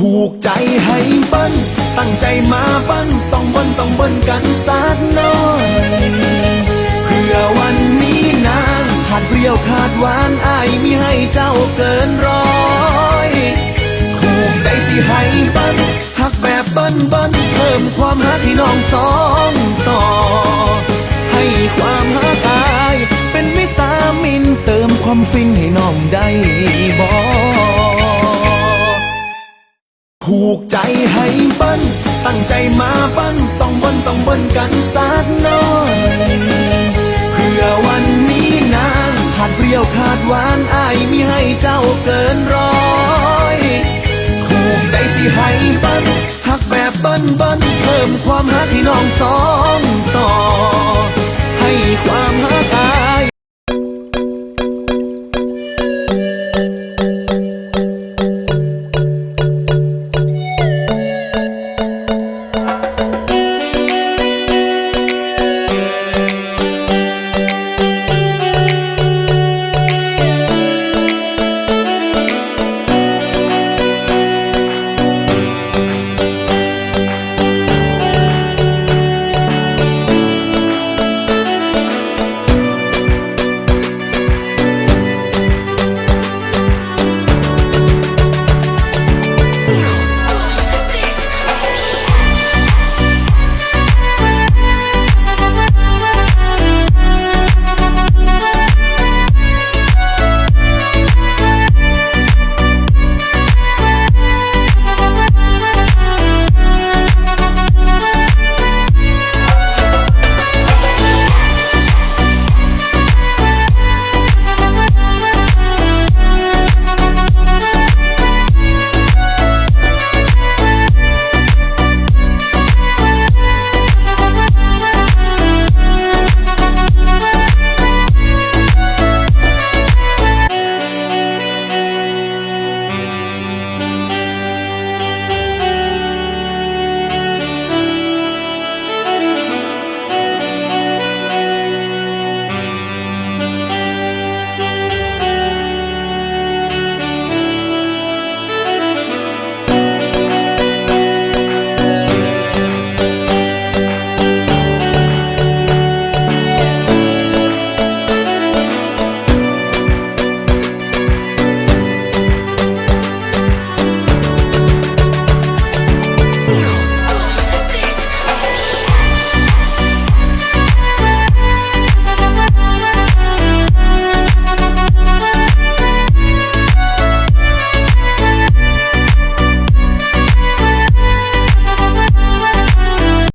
ถูกใจให้บิ้ลตั้งใจมาบิ้ลต้องบิ้ลต้องบิ้ลกันสักหน่อยเพื่อวันนี้นางขาดเปรี้ยวขาดหวานอายมีให้เจ้าเกินร้อยถูกใจสิให้บิ้ลหักแบบบิ้ลเบิ้ลเพิ่มความหักให้น้องสองต่อ ให้ความหักอาย เป็นวิตามินเติมความฟินให้น้องได้บอถู กันสักหน่อยเพื่อวันนี้นางขาดเปรี้ยวขาดหวานอายมีให้เจ้าเกินร้อยถูกใจสิให้เบิ้ลหักแบบเบิ้ลเบิ้ลเพิ่มความหักให้น้องสองต่อ